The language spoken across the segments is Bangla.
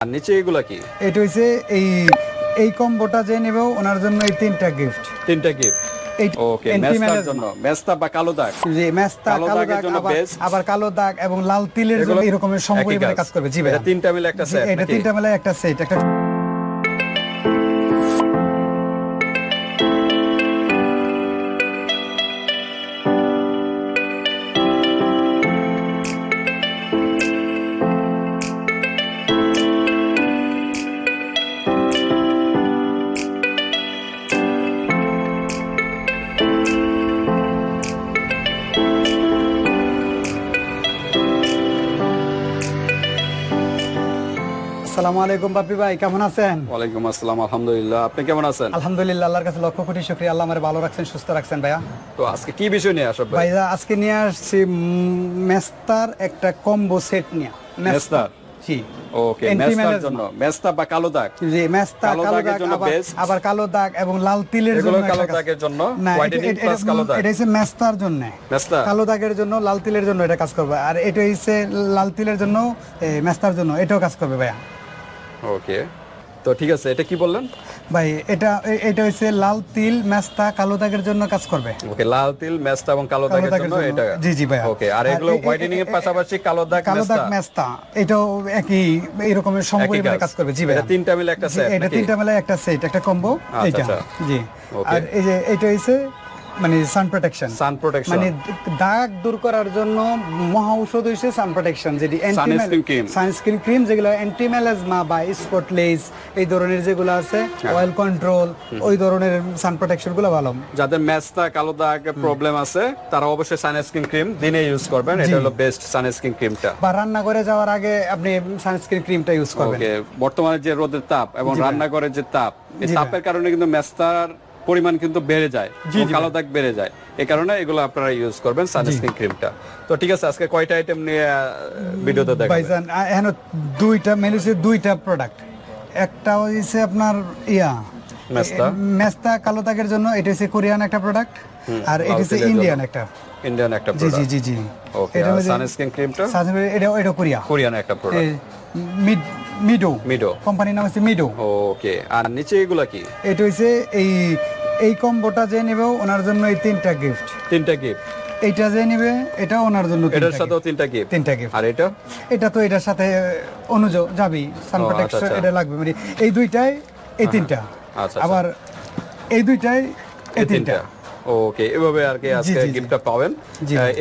আর নিচে এগুলা কি? এটা হইছে এই এই কম্বোটা যে নেবে ওনার জন্য এই তিনটা গিফট তিনটা গিফট এই ওকে মেস্তার জন্য। মেস্তা বা কালো দাগ? মেস্তা কালো কালো দাগের জন্য আবার- আবার কালো দাগ এবং লাল তিলের জন্য এগুলো এরকমের সমপরিমাণে কাজ। করবে। জি ভাই তিনটা মিলে একটা সেট এটা তিনটা একটা সেট একটা আসসালামু আলাইকুম বাপি ভাই কেমন আছেন? ওয়ালাইকুম আসসালাম আলহামদুলিল্লাহ। আপনি কেমন আছেন? আলহামদুলিল্লাহ আল্লাহর কাছে লক্ষ কোটি শুকরিয়া। আল্লাহ আমার ভালো রাখছেন সুস্থ রাখছেন ভাইয়া। তো আজকে কি বিষয় নিয়ে আসব ভাই ভাইয়া আজকে নিয়ে আসছি মেস্তার একটা কম্বো সেট নিয়ে। মেস্তার? জি। ওকে মেস্তার জন্য। মেস্তা বা কালো দাগ? যে মেস্তা কালো কালো দাগের জন্য আবার- আবার কালো দাগ এবং লাল তিলের জন্য কালো দাগের জন্য? এটা- হোয়াইটেনিং প্লাস কালো দাগ? এটা হচ্ছে মেস্তার জন্য। মেস্তা? কালো দাগের জন্য লাল তিলের জন্য এটা কাজ করবে। আর এটা হচ্ছে লাল তিলের জন্য মেস্তার জন্য এটাও কাজ করবে ভাইয়া। ওকে। তো ঠিক আছে এটা কি বললেন? ভাই এটা এটা হচ্ছে লাল তিল মেস্তা কালো দাগের জন্য কাজ করবে। ওকে লাল তিল মেস্তা এবং কালো দাগের জন্য। এটা। জি, জি ভাইয়া। ওকে আর এগুলো হোয়াইটেনিং এর পাশাপাশি কালো দাগ কালো দাগ মেস্তা। এটাও একই এরকমের সমপরিমাণে কাজ। করবে। জি ভাই এটা তিনটা মিলে একটা set এটা তিনটা মেলায় একটা সেট একটা কম্বো আচ্ছা, এইটা। আচ্ছা। জি। আর এই যে এটা হইছে মানে সান প্রোটেকশন সান প্রোটেকশন মানে দাগ দূর করার জন্য মহা ঔষধ হইছে সান প্রোটেকশন যেটি সানস্ক্রিন ক্রিম যেগুলো অ্যান্টি মেলাজমা বা স্পটলেস এই ধরনের যেগুলো আছে হ্যাঁ। অয়েল কন্ট্রোল ওই ধরনের সান প্রোটেকশনগুলো ভালো। যাদের মেস্তা কালো দাগ প্রবলেম আছে তারা অবশ্যই সানস্ক্রিন ক্রিম দিনে ইউজ করবেন। এটা হলো বেস্ট সানস্ক্রিন ক্রিমটা বা রান্না করে যাওয়ার আগে আপনি সানস্ক্রিন ক্রিমটা ইউজ করবেন। ওকে বর্তমানে যে রোদের তাপ এবং রান্নাঘরের যে তাপ এই তাপের কারণে কিন্তু মেস্তার পরিমাণ কিন্তু বেড়ে যায় কালো দাগ বেড়ে যায়। এই কারণে এগুলো আপনারা ইউজ করবেন সানস্ক্রিন ক্রিমটা তো ঠিক আছে আজকে কয়টা আইটেম নিয়ে ভিডিওতে দেখাবেন? ভাইজান এখন দুইটা মেনুসে দুইটা প্রোডাক্ট একটা হইছে আপনার ইয়া মেস্তা। মেস্তা কালো দাগের জন্য এটা হচ্ছে কোরিয়ান একটা প্রোডাক্ট আর এটা হচ্ছে ইন্ডিয়ান একটা। ইন্ডিয়ান একটা জি জি জি জি। ওকে সানস্ক্রিন ক্রিমটা সানস্ক্রিন- এটা এটা কোরিয়া। কোরিয়ান একটা প্রোডাক্ট মিড মিডো মিডো কোম্পানির নাম হচ্ছে মিডো ওকে আর নিচে এগুলা কি? এটা হচ্ছে এই এই কম্বোটা যে নেবে ওনার জন্য এই তিনটা গিফট তিনটা গিফট এইটা যে নেবে এটা ওনার জন্য এটার। সাথেও তিনটা গিফট তিনটা গিফট আর এটা? এটা তো এটার সাথে অনুযোগ যাবেই সান আচ্ছা, প্রোটেকশন আচ্ছা। এটা লাগবে। মানে এই দুইটাই এই তিনটা। আচ্ছা। আবার এই দুইটাই এই তিনটা। ওকে এভাবে আর কি আজকে। গিফটটা পাবেন।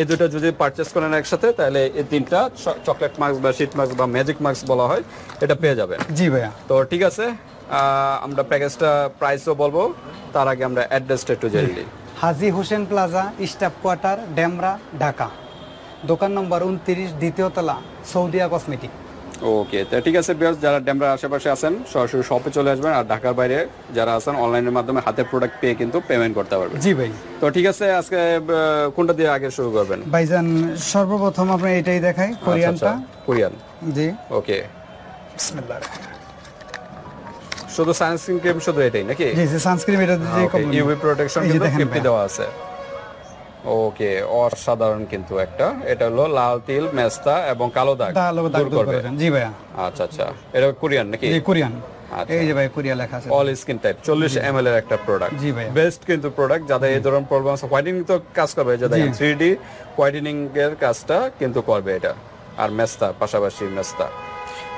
এই দুটো যদি পারচেজ করেন একসাথে তাহলে এই তিনটা চকলেট মার্কস বা শীট মার্কস বা ম্যাজিক মার্কস বলা হয় এটা পেয়ে যাবেন। জি ভাইয়া। তো ঠিক আছে আমরা প্যাকেজটা প্রাইসও বলব তার আগে আমরা অ্যাড্রেসটা একটু জেনে নিই। Haji Hossain plaza staff quarter Demra Dhaka. দোকান নম্বর উনত্রিশ দ্বিতীয় তলা সৌদিয়া কসমেটিক। ওকে তো ঠিক আছে বিয়ার্স যারা ডেমরার আশেপাশে আছেন সরাসরি শপে চলে আসবেন আর ঢাকার বাইরে যারা আছেন অনলাইনের মাধ্যমে হাতের প্রোডাক্ট পেয়ে কিন্তু পেমেন্ট করতে পারবেন। জি ভাই। তো ঠিক আছে আজকে কোনটা দিয়ে আগে শুরু করবেন? ভাইজান সর্বপ্রথম আপনি এটাই দেখাই কোরিয়ানটা। কোরিয়ান। জি। ওকে বিসমিল্লাহ। শুধু সানস্ক্রিন ক্রিম শুধু এটাই নাকি? জি জি সানস্ক্রিন এটা যে কোম্পানি ইউভি প্রোটেকশন কিন্তু দেখেন 50 দেওয়া আছে। ওকে অসাধারণ কিন্তু একটা। এটা হলো লাল তিল মেস্তা এবং কালো দাগ। দূর করবে। জি ভাইয়া। আচ্ছা আচ্ছা। এটা কোরিয়ান নাকি? কোরিয়ান। আচ্ছা। এই যে ভাই কোরিয়া লেখা আছে। অল স্কিন টাইপ 40 এমএল এর একটা প্রোডাক্ট জি ভাইয়া। বেস্ট কিন্তু প্রোডাক্ট যাদের এই ধরনের প্রবলেম আছে হোয়াইটেনিং তো কাজ করবে যে দেখেন 3D হোয়াইটেনিং এর কাজটা কিন্তু করবে এটা। আর মেস্তা পাশাপাশি মেস্তা।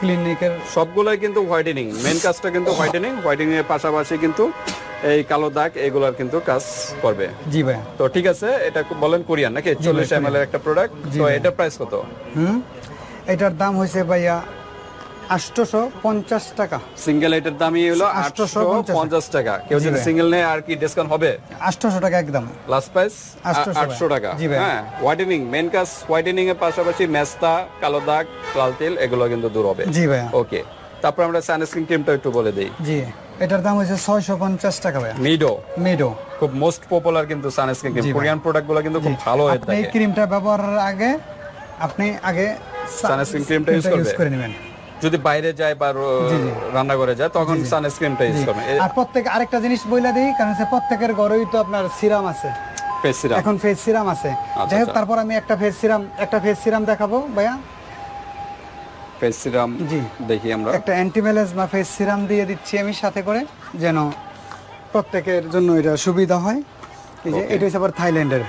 ক্লিনিকের সবগুলাই কিন্তু হোয়াইটেনিং মেন কাজটা কিন্তু হোয়াইটেনিং হোয়াইটেনিং এর পাশাপাশি কিন্তু এই কালো দাগ এগুলার কিন্তু কাজ করবে। জি ভাইয়া তো ঠিক আছে এটা বলেন কোরিয়ান নাকি? চল্লিশ এম এর একটা প্রোডাক্ট তো এটার প্রাইস কত? হুম? এটার দাম হয়েছে ভাইয়া আটশোশো পঞ্চাশ টাকা। সিঙ্গেল এটার দামই হলো 850 আটশো পঞ্চাশ টাকা। কেউ যদি সিঙ্গেল নেয় আর কি ডিসকাউন্ট হবে? আটশোশো টাকা একদম। লাস্ট প্রাইস আটশো টাকা। জি ভাই। হ্যাঁ হোয়াইটেনিং মেন কাজ হোয়াইটেনিং এর পাশাপাশি মেস্তা কালো দাগ লাল তেল এগুলো কিন্তু দূর হবে। জি ভাইয়া। ওকে তারপর আমরা সানস্ক্রিন ক্রিমটা একটু বলে দিই। জি। এটার দাম হয়েছে ছয়শো পঞ্চাশ টাকা ভাইয়া। মিডো। মেডো। খুব মোস্ট পপুলার কিন্তু সানস্ক্রিন ক্রিম কোরিয়ান কিন্তু খুব ভালো হয়ে আপনি এই ক্রিমটা ব্যবহারের আগে আপনি আগে creamটা use করবে? করে নেবেন। যদি বাইরে যায় বা রান্না করে যায় তখন সানস্ক্রিনটা ইউজ করবেন আর প্রত্যেক আরেকটা জিনিস বইলা দিই কারণ হচ্ছে প্রত্যেকের ঘরেই তো আপনার সিরাম আছে। Face serum. এখন ফেস সিরাম আছে। যাই হোক আচ্ছা। তারপর আমি একটা ফেস সিরাম একটা ফেস সিরাম দেখাবো ভাইয়া। ফেস সিরাম জি। দেখি আমরা। একটা অ্যান্টিমেলাজমা ফেস সিরাম দিয়ে দিচ্ছি আমি সাথে করে যেন প্রত্যেকের জন্য এটা সুবিধা হয়। এই যে এটা হচ্ছে আবার থাইল্যান্ডের।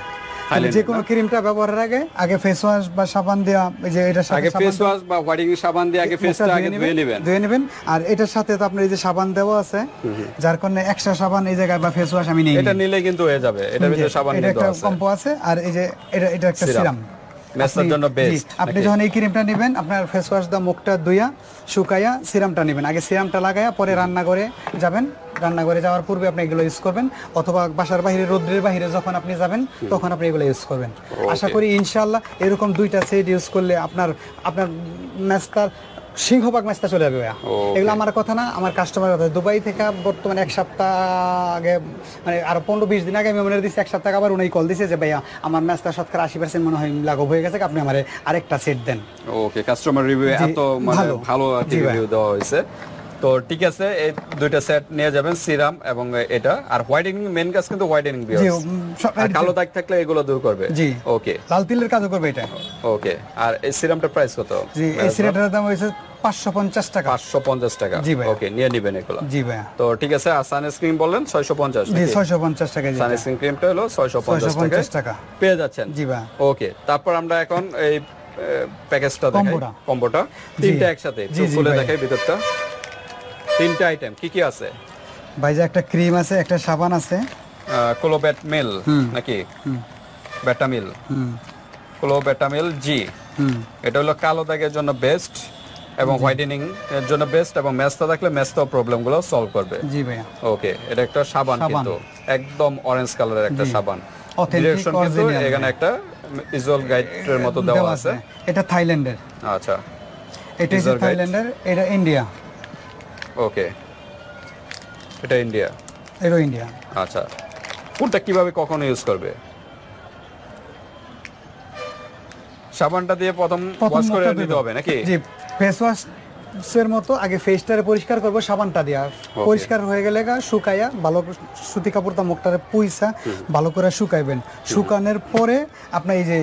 যে কোনো ক্রিমটা ব্যবহারের আগে আগে ফেস ওয়াশ বা সাবান দেওয়া এই যে এটা আগে ফেস ওয়াশ বা হোয়াইটিং সাবান দিয়ে আগে ফেসটা আগে ধুয়ে নেবেন ধুয়ে নেবেন। আর এটার সাথে তো আপনার এই যে সাবান দেওয়া আছে যার কারণে এক্সট্রা সাবান এই জায়গায় বা ফেস ওয়াশ আমি নিই। এটা নিলে কিন্তু হয়ে যাবে এটা ভিতরে সাবান এটা একটা আছে। কম্পো আছে আর এই যে এটা এটা একটা সিরাম। মেসার জন্য বেস্ট আপনি যখন এই ক্রিমটা নেবেন আপনার ফেস ওয়াশ দা মুখটা ধুইয়া শুকাইয়া সিরামটা নেবেন। আগে সিরামটা লাগাইয়া পরে রান্না করে যাবেন। রান্না করে যাওয়ার পূর্বে আপনি এগুলো ইউজ করবেন। অথবা বাসার বাইরে রোদ্রের বাইরে যখন আপনি যাবেন তখন আপনি এগুলো ইউজ করবেন। আশা করি ইনশাআল্লাহ এরকম দুইটা সেট ইউজ করলে আপনার আপনার ম্যাচটার সিংহভাগ ম্যাচটা চলে যাবে ভাইয়া। এগুলো আমার কথা না আমার কাস্টমার কথা। দুবাই থেকে বর্তমানে এক সপ্তাহ আগে মানে আরও পনেরো বিশ দিন আগে আমি মনে দিচ্ছি এক সপ্তাহ আগে আবার উনি কল দিছে যে ভাইয়া আমার ম্যাচটা সৎকার আশি পার্সেন্ট মনে হয় লাঘব হয়ে গেছে আপনি আমার আরেকটা সেট দেন। ওকে কাস্টমার রিভিউ এত মানে ভালো। ভালো দেওয়া হয়েছে। তো ঠিক আছে এই দুইটা সেট নিয়ে যাবেন সিরাম এবং এটা। আর হোয়াইটেনিং মেন কাজ কিন্তু হোয়াইটেনিং আর কালো দাগ থাকলে এগুলো দূর করবে। জি। ওকে লাল তিলের কাজও করবে এটা। ওকে আর এই সিরামটার প্রাইস কত? জি এই সিলেটের দাম হয়েছে পাঁচশো পঞ্চাশ টাকা। পাঁচশো পঞ্চাশ টাকা। জি ভাই। ওকে নিয়ে নিবেন এগুলো। জি ভাইয়া। তো ঠিক আছে আর সানস্ক্রিন বললেন ছয়শো পঞ্চাশ জি ছয়শো পঞ্চাশ টাকা জি সানস্ক্রিন ক্রিমটা হলো ছয়শো পঞ্চাশ ছয়শো পঞ্চাশ টাকা। টাকা পেয়ে যাচ্ছেন। জি ভাই ওকে তারপর আমরা এখন এই প্যাকেজটা দেখাই। কম্বোটা। তিনটা একসাথে খুলে দেখাই ভিতরটা। তিনটা আইটেম কি কি আছে? ভাই যে একটা ক্রিম আছে একটা সাবান আছে। ক্লোবেট মিল নাকি? ব্যাটামিল হুম। ক্লোবেটামিল জি এটা হলো কালো দাগের জন্য বেস্ট এবং হোয়াইটেনিং এর জন্য বেস্ট এবং ম্যাচটা থাকলে ম্যাচটাও প্রবলেমগুলো সলভ করবে। জি ভাইয়া। ওকে এটা একটা সাবান। কিন্তু একদম অরেঞ্জ কালারের একটা সাবান। ডিরেকশন কিন্তু এখানে একটা ভিজুয়াল গাইডের মতো দেওয়া আছে। এটা থাইল্যান্ডের। আচ্ছা। এটা থাইল্যান্ডের এটা ইন্ডিয়া। ওকে এটা ইন্ডিয়া এটা ইন্ডিয়া আচ্ছা। কোনটা কীভাবে কখন ইউজ করবে? সাবানটা দিয়ে প্রথম ওয়াশ করে নিতে হবে নাকি? জি ফেস ওয়াশ এর মতো আগে ফেসটারে পরিষ্কার করব সাবানটা দিয়া। পরিষ্কার হয়ে গেলে শুকাইয়া ভালো সুতি কাপড়টা মুখটারে পুইসা ভালো করে শুকাইবেন। শুকানোর পরে আপনার এই যে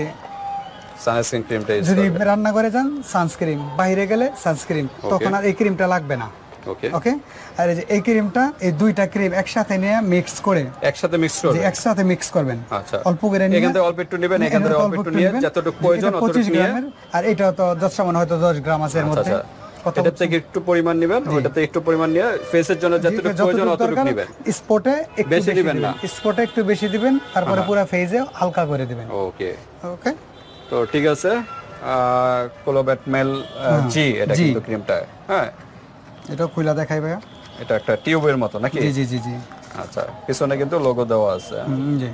সানস্ক্রিন ক্রিমটা যদি রান্না করে যান সানস্ক্রিন বাইরে গেলে সানস্ক্রিন তখন আর এই ক্রিমটা লাগবে না। ওকে ওকে আর এই যে এই ক্রিমটা এই দুইটা ক্রিম একসাথে নিয়ে মিক্স করে একসাথে মিক্স যে করবে একসাথে মিক্স করবেন। আচ্ছা। অল্প করে নিয়ে এখান থেকে অল্প একটু নেবেন এখান থেকে অল্প একটু নিয়ে যতটুকু প্রয়োজন অতটুকু নিয়ে। আর এটা তো হয়তো দশ গ্রাম আছে এর আচ্ছা মধ্যে। আচ্ছা। এটার থেকে একটু পরিমাণ নেবেন একটু পরিমাণ নিয়ে ফেসের জন্য যতটুকু প্রয়োজন অতটুকু নেবেন। স্পটে একটু বেশি দিবেন না। স্পটে একটু বেশি দিবেন তারপরে পুরো ফেজে হালকা করে দিবেন। ওকে ওকে তো ঠিক আছে কোলোব্যাট মেল জি এটা কিন্তু ক্রিমটা হ্যাঁ। এটা খুলে দেখাই ভাইয়া। এটা একটা টিউবের মতো নাকি? জি জি জি জি। আচ্ছা পিছনে কিন্তু লোগো দেওয়া আছে। জি।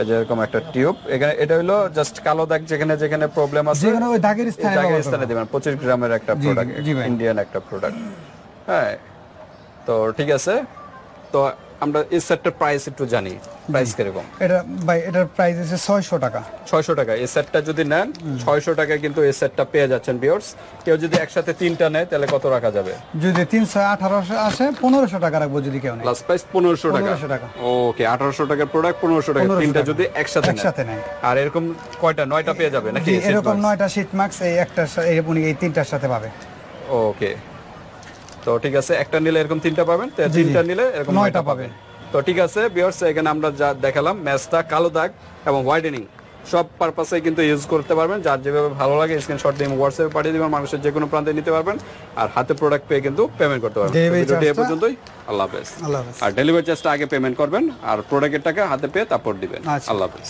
এই যে এরকম একটা টিউব এখানে এটা হলো জাস্ট কালো দাগ যেখানে যেখানে প্রবলেম আছে। যেখানে ওই দাগের স্থানে দাগের স্থানে দিবেন পঁচিশ গ্রামের একটা প্রোডাক্ট ইন্ডিয়ান একটা প্রোডাক্ট হ্যাঁ তো ঠিক আছে। তো আমরা এই সেটটার প্রাইস একটু জানি। প্রাইস কীরকম? এটা ভাই এটার প্রাইস আছে ছয়শো টাকা। ছয়শো টাকা। এই সেটটা যদি নেন ছয়শো টাকায় কিন্তু এই সেটটা পেয়ে যাচ্ছেন বিয়ার্স কেউ যদি একসাথে তিনটা নেয় তাহলে কত রাখা যাবে? যদি তিনশো আঠারোশো আসে পনেরোশো টাকা রাখব যদি কেউ নেই প্লাস প্রাইস পনেরোশো টাকা। 1500 টাকা। ওকে আঠারোশো টাকার প্রোডাক্ট পনেরোশো টাকা। তিনটা যদি একসাথে একসাথে নেয় আর এরকম কয়টা? নয়টা পেয়ে যাবে নাকি? এরকম নয়টা শীত মার্কস এই একটা এই উনি এই তিনটার সাথে পাবে। ওকে তো ঠিক আছে একটা নিলে এরকম তিনটা পাবেন তো তিনটা নিলে এরকম নয়টা পাবেন। তো ঠিক আছে বিয়ার্স এখানে আমরা যা দেখালাম ম্যাচটা কালো দাগ এবং হোয়াইটেনিং সব পারপাসে কিন্তু ইউজ করতে পারবেন যার যেভাবে ভালো লাগে স্ক্রিনশট দিয়ে হোয়াটসঅ্যাপে পাঠিয়ে দিবেন মানুষের যে কোনো প্রান্তে নিতে পারবেন আর হাতে প্রোডাক্ট পেয়ে কিন্তু পেমেন্ট করতে পারবেন। ভিডিওটি এ পর্যন্তই আল্লাহ হাফেজ। আল্লাহ হাফেজ। আর ডেলিভারি চার্জটা আগে পেমেন্ট করবেন আর প্রোডাক্টের টাকা হাতে পেয়ে তারপর দিবেন। আচ্ছা। আল্লাহ হাফেজ।